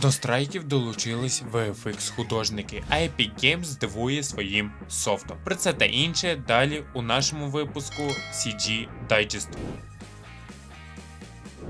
До страйків долучились VFX художники, а Epic Games здивує своїм софтом. Про це та інше далі у нашому випуску CG Digest.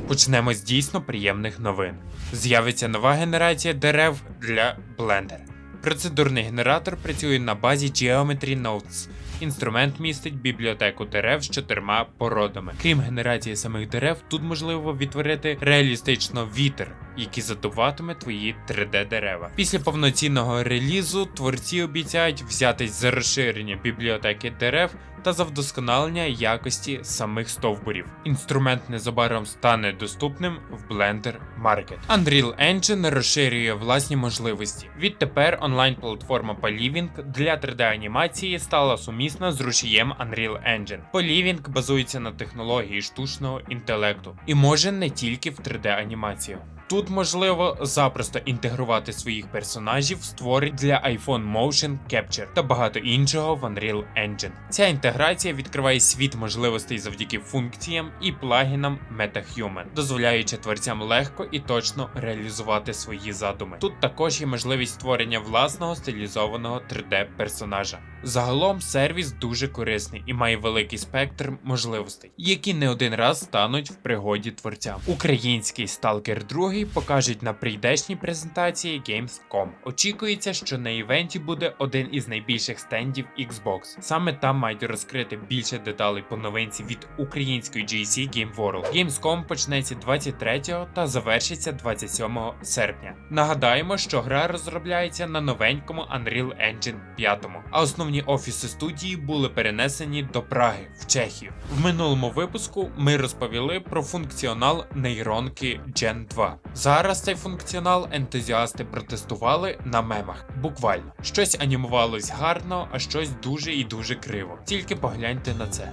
Почнемо з дійсно приємних новин. З'явиться нова генерація дерев для Blender. Процедурний генератор працює на базі Geometry Nodes. Інструмент містить бібліотеку дерев з чотирма породами. Крім генерації самих дерев, тут можливо відтворити реалістично вітер, який задуватиме твої 3D дерева. Після повноцінного релізу творці обіцяють взятись за розширення бібліотеки дерев та за вдосконалення якості самих стовбурів. Інструмент незабаром стане доступним в Blender Market. Unreal Engine розширює власні можливості. Відтепер онлайн-платформа Poliving для 3D-анімації стала сумісна з рушієм Unreal Engine. Poliving базується на технології штучного інтелекту і може не тільки в 3D-анімацію. Тут можливо запросто інтегрувати своїх персонажів, створень для iPhone Motion Capture та багато іншого в Unreal Engine. Ця інтеграція відкриває світ можливостей завдяки функціям і плагінам MetaHuman, дозволяючи творцям легко і точно реалізувати свої задуми. Тут також є можливість створення власного стилізованого 3D персонажа. Загалом сервіс дуже корисний і має великий спектр можливостей, які не один раз стануть в пригоді творцям. Український Stalker 2 покажуть на прийдешній презентації Gamescom. Очікується, що на івенті буде один із найбільших стендів Xbox. Саме там мають розкрити більше деталей по новинці від української GC Game World. Gamescom почнеться 23 та завершиться 27 серпня. Нагадаємо, що гра розробляється на новенькому Unreal Engine 5, а основні офіси студії були перенесені до Праги в Чехію. В минулому випуску ми розповіли про функціонал нейронки Gen 2. Зараз цей функціонал ентузіасти протестували на мемах. Буквально щось анімувалось гарно, а щось дуже і дуже криво. Тільки погляньте на це.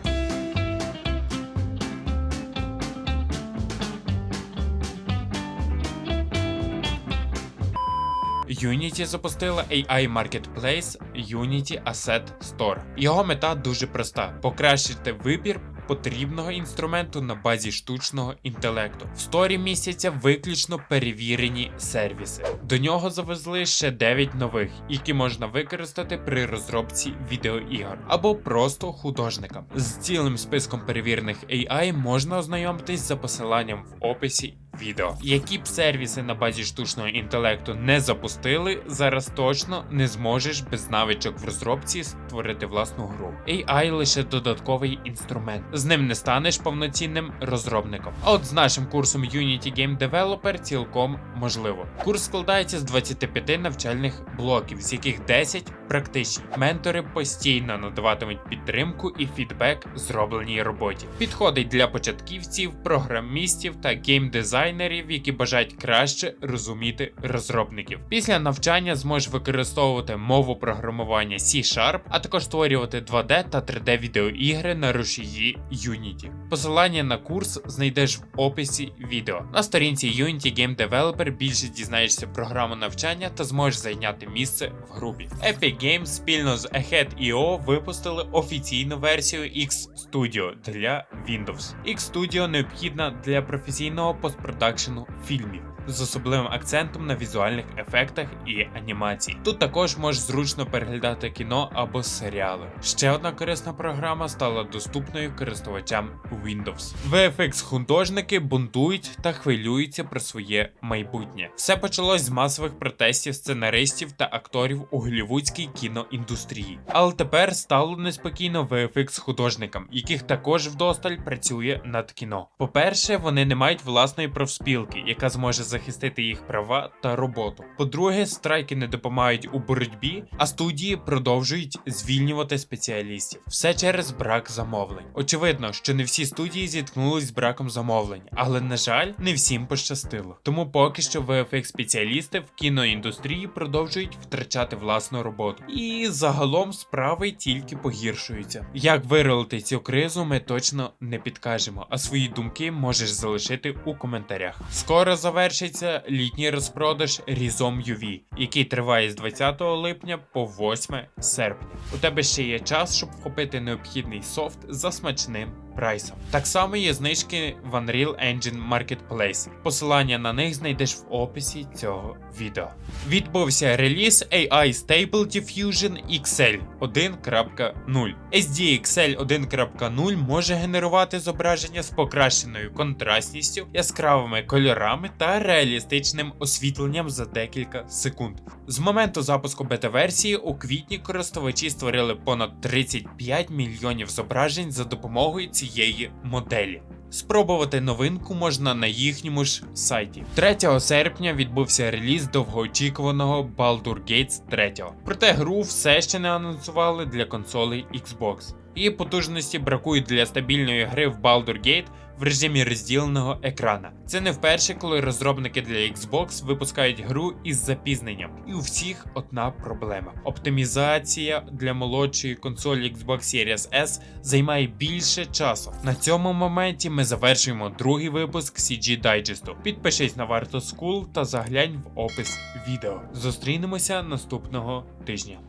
Unity запустила AI Marketplace Unity Asset Store. Його мета дуже проста: покращити вибір потрібного інструменту на базі штучного інтелекту. В сторі місяця виключно перевірені сервіси. До нього завезли ще 9 нових, які можна використати при розробці відеоігор або просто художникам. З цілим списком перевірених AI можна ознайомитись за посиланням в описі. Відео, які б сервіси на базі штучного інтелекту не запустили, зараз точно не зможеш без навичок в розробці створити власну гру. AI лише додатковий інструмент. З ним не станеш повноцінним розробником. А от з нашим курсом Unity Game Developer цілком можливо. Курс складається з 25 навчальних блоків, з яких 10 практичні. Ментори постійно надаватимуть підтримку і фідбек зробленій роботі. Підходить для початківців, програмістів та геймдизайнерів, які бажають краще розуміти розробників. Після навчання зможеш використовувати мову програмування C-Sharp, а також створювати 2D та 3D відеоігри на рушії Unity. Посилання на курс знайдеш в описі відео. На сторінці Unity Game Developer більше дізнаєшся програму навчання та зможеш зайняти місце в групі. Epic Games спільно з Ahead.io випустили офіційну версію X Studio для Windows. X Studio необхідна для професійного постпродакшену фільмів. З особливим акцентом на візуальних ефектах і анімації. Тут також можеш зручно переглядати кіно або серіали. Ще одна корисна програма стала доступною користувачам Windows. VFX художники бунтують та хвилюються про своє майбутнє. Все почалось з масових протестів сценаристів та акторів у голівудській кіноіндустрії. Але тепер стало неспокійно VFX художникам, яких також вдосталь працює над кіно. По-перше, вони не мають власної профспілки, яка зможе захистити їх права та роботу. По-друге, страйки не допомагають у боротьбі, а студії продовжують звільнювати спеціалістів. Все через брак замовлень. Очевидно, що не всі студії зіткнулись з браком замовлень, але на жаль, не всім пощастило. Тому поки що VFX спеціалісти в кіноіндустрії продовжують втрачати власну роботу. І загалом справи тільки погіршуються. Як виролити цю кризу, ми точно не підкажемо, а свої думки можеш залишити у коментарях. Скоро завершиться літній розпродаж Різом UV, який триває з 20 липня по 8 серпня. У тебе ще є час, щоб вхопити необхідний софт за смачним прайсом. Так само є знижки в Unreal Engine Marketplace. Посилання на них знайдеш в описі цього відео. Відбувся реліз AI Stable Diffusion XL 1.0. SDXL 1.0 може генерувати зображення з покращеною контрастністю, яскравими кольорами та реалістичним освітленням за декілька секунд. З моменту запуску бета-версії у квітні користувачі створили понад 35 мільйонів зображень за допомогою цієї моделі. Спробувати новинку можна на їхньому ж сайті. 3 серпня відбувся реліз довгоочікуваного Baldur Gates 3. Проте гру все ще не анонсували для консолей Xbox. Її потужності бракують для стабільної гри в Baldur Gate в режимі розділеного екрана. Це не вперше, коли розробники для Xbox випускають гру із запізненням. І у всіх одна проблема: оптимізація для молодшої консолі Xbox Series S займає більше часу. На цьому моменті ми завершуємо другий випуск CG Digest. Підпишись на Варто School та заглянь в опис відео. Зустрінемося наступного тижня.